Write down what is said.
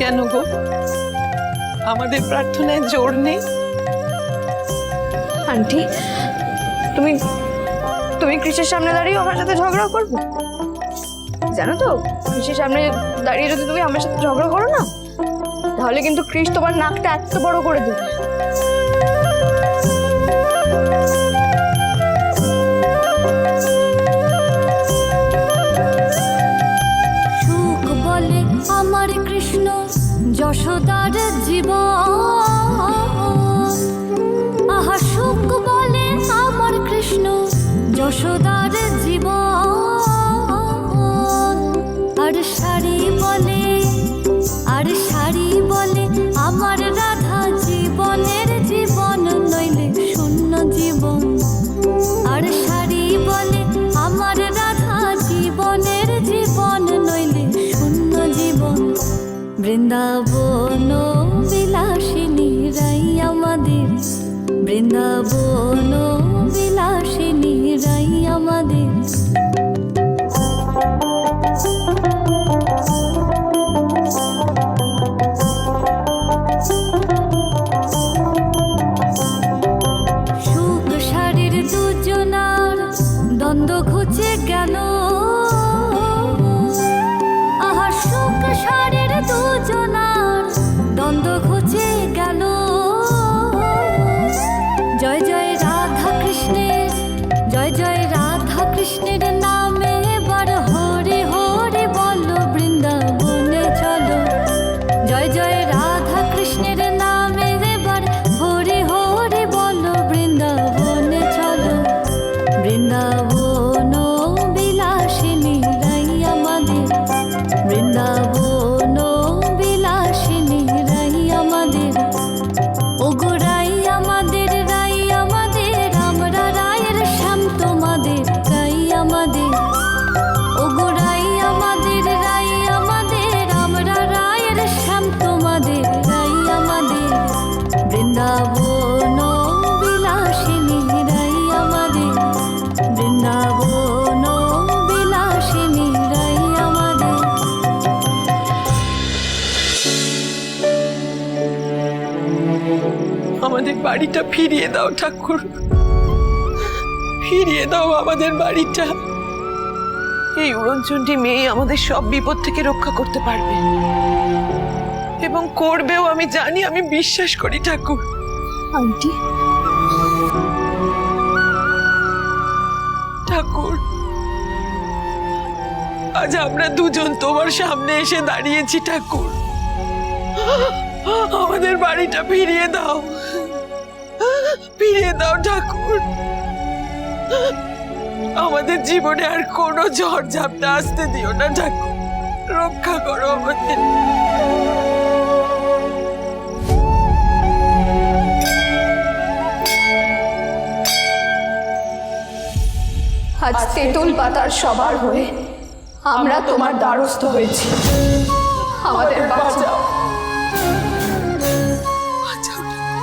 কেন গো? আমাদের প্রার্থনায় জোর নেই। আন্টি তুমি তুমি কৃষির সামনে দাঁড়িয়ে আমার সাথে ঝগড়া করবে? জানো তো কৃষির সামনে দাঁড়িয়ে যদি তুমি আমার সাথে ঝগড়া করো না তাহলে কিন্তু কৃষ তোমার নাকটা এত বড় করে দেবে। আমার কৃষ্ণ যশোদার জীবন। আহা সুখ বলে আমার কৃষ্ণ যশোদার জীবন। আর শাড়ি বলে, আর শাড়ি বলে আমার রাধা জীবনের জীবন, নইলে শূন্য জীবন। বৃন্দাবন বিলাসিনী রাই আমাদের বৃন্দাবন বিলাসিনী রাই আমাদের সুখ শাড়ির দুজনার দ্বন্দ্ব ঘুচে গেল আহা সুখ শাড়ির জয় জয় রাধা কৃষ্ণের, জয় জয় রাধা কৃষ্ণের নামে এবার হরে হরে বলো বৃন্দাবনে চলো। জয় জয় রাধা কৃষ্ণের নামে এবার হরে হরে বলো বৃন্দাবনে চলো। বৃন্দাবন বিলাসিনী রাই আমাদের। বৃন্দাবন বাড়িটা ফিরিয়ে দাও ঠাকুর। ফিরিয়ে দাও আমাদের বাড়িটা। এই উড়নচণ্ডী মেয়ে আমাদের সব বিপদ থেকে রক্ষা করতে পারবে। এবং করবেও আমি জানি আমি বিশ্বাস করি ঠাকুর। আন্টি। ঠাকুর আজ আমরা দুজন তোমার সামনে এসে দাঁড়িয়েছি ঠাকুর। আমাদের বাড়িটা ফিরিয়ে দাও। ফিরিয়ে দাও, ঠাকুর। আমাদের জীবনে আর কোনো ঝড় ঝাপটা আসতে দিও না, ঠাকুর। রক্ষা করো আমাদের। আজ তেঁতুল পাতার সবার হয়ে আমরা তোমার দ্বারস্থ হয়েছি। আমাদের বাঁচাও।